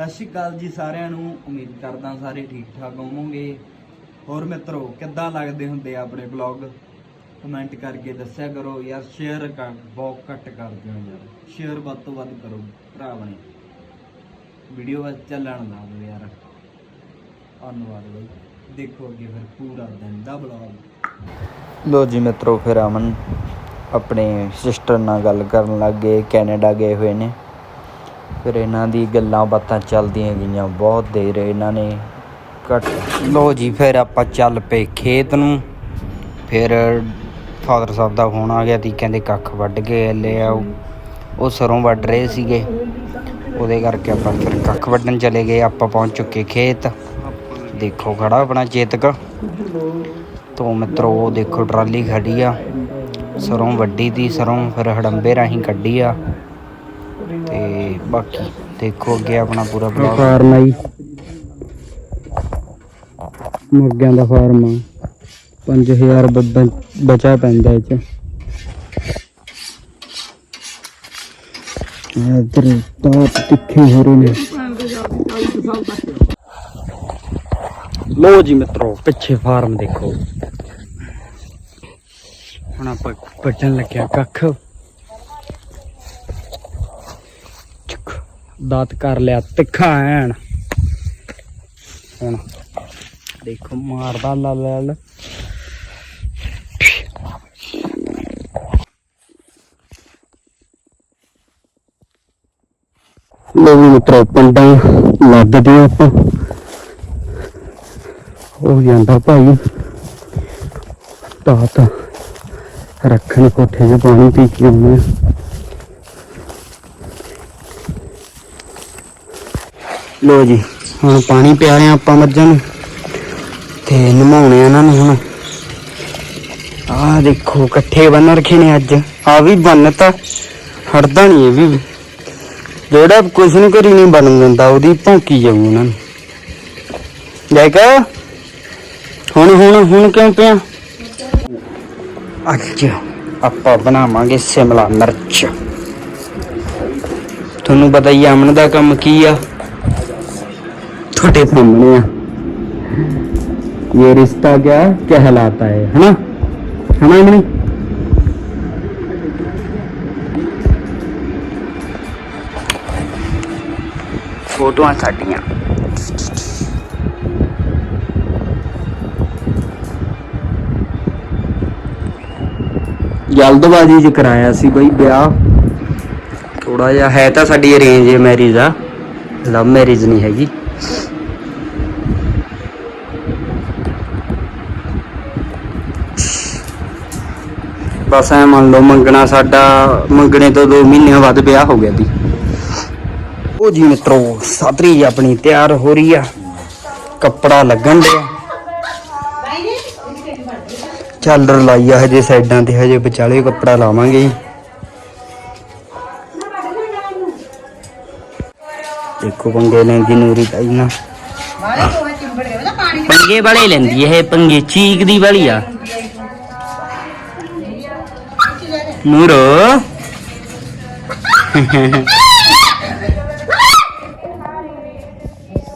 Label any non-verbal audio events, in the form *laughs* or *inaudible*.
ਸਤਿ ਸ਼੍ਰੀ ਅਕਾਲ ਜੀ ਸਾਰਿਆਂ ਨੂੰ। ਉਮੀਦ ਕਰਦਾ ਸਾਰੇ ਠੀਕ ਠਾਕ ਹੋਵੋਗੇ। ਹੋਰ ਮਿੱਤਰੋ, ਕਿੱਦਾਂ ਲੱਗਦੇ ਹੁੰਦੇ ਆ ਆਪਣੇ ਬਲੌਗ ਕਮੈਂਟ ਕਰਕੇ ਦੱਸਿਆ ਕਰੋ। ਯਾਰ ਸ਼ੇਅਰ ਕਰ, ਬਹੁਤ ਘੱਟ ਕਰਦੇ ਹੋ ਯਾਰ। ਸ਼ੇਅਰ ਵੱਧ ਤੋਂ ਵੱਧ ਕਰੋ ਭਰਾ ਬਣੇ ਵੀਡੀਓ ਬਸ ਚੱਲਣ ਦਾ ਦਿਓ ਯਾਰ। ਧੰਨਵਾਦ ਬਈ। ਦੇਖੋ ਅੱਗੇ ਫਿਰ ਪੂਰਾ ਦਿਨ ਦਾ ਬਲੌਗ ਲੋ ਜੀ ਮਿੱਤਰੋ, ਫਿਰ ਅਮਨ ਆਪਣੇ ਸਿਸਟਰ ਨਾਲ ਗੱਲ ਕਰਨ ਲੱਗ ਗਏ। ਕੈਨੇਡਾ ਗਏ ਹੋਏ ਨੇ। ਫਿਰ ਇਹਨਾਂ ਦੀ ਗੱਲਾਂ ਬਾਤਾਂ ਚੱਲਦੀਆਂ ਗਈਆਂ, ਬਹੁਤ ਦੇਰ ਇਹਨਾਂ ਨੇ ਘੱਟ ਲੋ ਜੀ, ਫਿਰ ਆਪਾਂ ਚੱਲ ਪਏ ਖੇਤ ਨੂੰ। ਫਿਰ ਫਾਦਰ ਸਾਹਿਬ ਦਾ ਫੋਨ ਆ ਗਿਆ ਤੀ ਕਹਿੰਦੇ ਕੱਖ ਵੱਢ ਕੇ ਲੈ ਆਓ। ਉਹ ਸਰੋਂ ਵੱਢ ਰਹੇ ਸੀਗੇ। ਉਹਦੇ ਕਰਕੇ ਆਪਾਂ ਫਿਰ ਕੱਖ ਵੱਢਣ ਚਲੇ ਗਏ। ਆਪਾਂ ਪਹੁੰਚ ਚੁੱਕੇ ਖੇਤ। ਦੇਖੋ ਖੜਾ ਆਪਣਾ ਚੇਤਕ। ਤੋਂ ਮਿੱਤਰੋ, ਉਹ ਦੇਖੋ ਟਰਾਲੀ ਖੜੀ ਆ। ਸਰੋਂ ਵੱਡੀ ਦੀ, ਸਰੋਂ ਫਿਰ ਹੜੰਬੇ ਰਾਹੀਂ ਕੱਢੀ ਆ। ਤੇ ਬਾਕੀ ਦੇਖੋ ਅੱਗੇ ਆਪਣਾ ਪੂਰਾ ਬਲੌਗ ਫਾਰਮ ਆਈ ਮੁਰਗਿਆਂ ਦਾ ਫਾਰਮ ਆ। 5000 ਬਚਾ ਪੈਂਦਾ ਇਹ ਚ। ਇਧਰ ਤਾਂ ਤਿੱਖੇ ਹੋ ਰਹੇ ਨੇ। ਲੋ ਜੀ ਮਿੱਤਰੋ ਪਿੱਛੇ ਫਾਰਮ ਦੇਖੋ। ਹੁਣ ਆਪਾਂ ਪੱਟਣ ਲੱਗਿਆ ਕੱਖ। ਦਾਤ ਕਰ ਲਿਆ, ਤਿੱਖਾ ਐਨ। ਹੁਣ ਦੇਖੋ, ਮਾਰਦਾ ਲੱਲ ਲੱਲ ਲੋ। ਵੀ ਮਿੱਤਰੋ, ਪੰਡਾਂ ਲੱਦਦੇ ਆਪਾਂ। ਉਹ ਜਾਂਦਾ ਭਾਈ। ਤਾਤ ਰੱਖਣ ਕੋਠੇ 'ਚ ਪਾਣੀ ਪੀ ਕੇ ਆਉਂਦੇ ਆ ਲੋ ਜੀ, ਹੁਣ ਪਾਣੀ ਪਿਆ ਰਹੇ ਆਪਾਂ ਮੱਝਾਂ ਨੂੰ। ਤੇ ਨਮਾਉਣੇ ਇਹਨਾਂ ਨੂੰ ਹੁਣ। ਆਹ ਦੇਖੋ, ਇਕੱਠੇ ਬੰਨ ਰੱਖੇ ਨੇ ਅੱਜ। ਆ ਵੀ ਬੰਨ ਤਾਂ ਹਟਦਾ ਨਹੀਂ ਇਹ ਵੀ। ਜਿਹੜਾ ਕੁਛ ਨੂੰ ਘਰੀ ਨਹੀਂ ਬਣਨ ਦਿੰਦਾ, ਉਹਦੀ ਭੌਂਕੀ ਜਾਊ ਉਹਨਾਂ ਨੂੰ। ਦੇਖ। ਹੁਣ ਹੁਣ ਹੁਣ ਕਿਉਂ ਪਿਆ? ਅੱਜ ਆਪਾਂ ਬਣਾਵਾਂਗੇ ਸਿਮਲਾ ਮਿਰਚ। ਤੁਹਾਨੂੰ ਪਤਾ ਹੀ ਆ, ਅਮਨ ਦਾ ਕੰਮ ਕੀ ਆ? ਤੁਹਾਡੇ ਸਾਹਮਣੇ ਆ। ਇਹ ਰਿਸ਼ਤਾ ਕਿਆ ਕਹਿਲਾਤਾ ਹੈ ਹਨਾ? ਹਨਾ ਅਮਨੀ ਫੋਟੋਆਂ ਸਾਡੀਆਂ। ਜਲਦਬਾਜ਼ੀ ਚ ਕਰਾਇਆ ਸੀ ਬਈ ਵਿਆਹ। ਥੋੜਾ ਜਿਹਾ ਹੈ ਤਾਂ ਸਾਡੀ ਅਰੇਂਜ ਮੈਰਿਜ ਆ। ਲਵ ਮੈਰਿਜ ਨਹੀਂ ਹੈਗੀ। ਬਸ ਐ ਮੰਨ ਲਓ ਮੰਗਣਾ ਸਾਡਾ ਮੰਗਣੇ ਤੋਂ 2 ਮਹੀਨਿਆਂ ਬਾਅਦ ਵਿਆਹ ਹੋ ਗਿਆ ਦੀ ਉਹ ਜੀ ਮਿੱਤਰੋ ਸਾਤਰੀ ਜੀ ਆਪਣੀ ਤਿਆਰ ਹੋ ਰਹੀ ਆ। ਕੱਪੜਾ ਲੱਗਣ ਡਿਆ। ਝਾਲਰ ਲਾਈ ਆ ਹਜੇ ਸਾਈਡਾਂ ਤੇ ਹਜੇ ਵਿਚਾਲੇ ਕੱਪੜਾ ਲਾਵਾਂਗੇ ਦੇਖੋ ਪੰਗੇ ਲੈਂਦੀ ਨੂਰੀ ਤਾਈ ਨਾ ਪੰਗੇ ਵਾਲੇ ਲੈਂਦੀ ਇਹ ਪੰਗੇ ਚੀਕ ਦੀ ਵਾਲੀ ਆ। ਨੂਰੋ *laughs*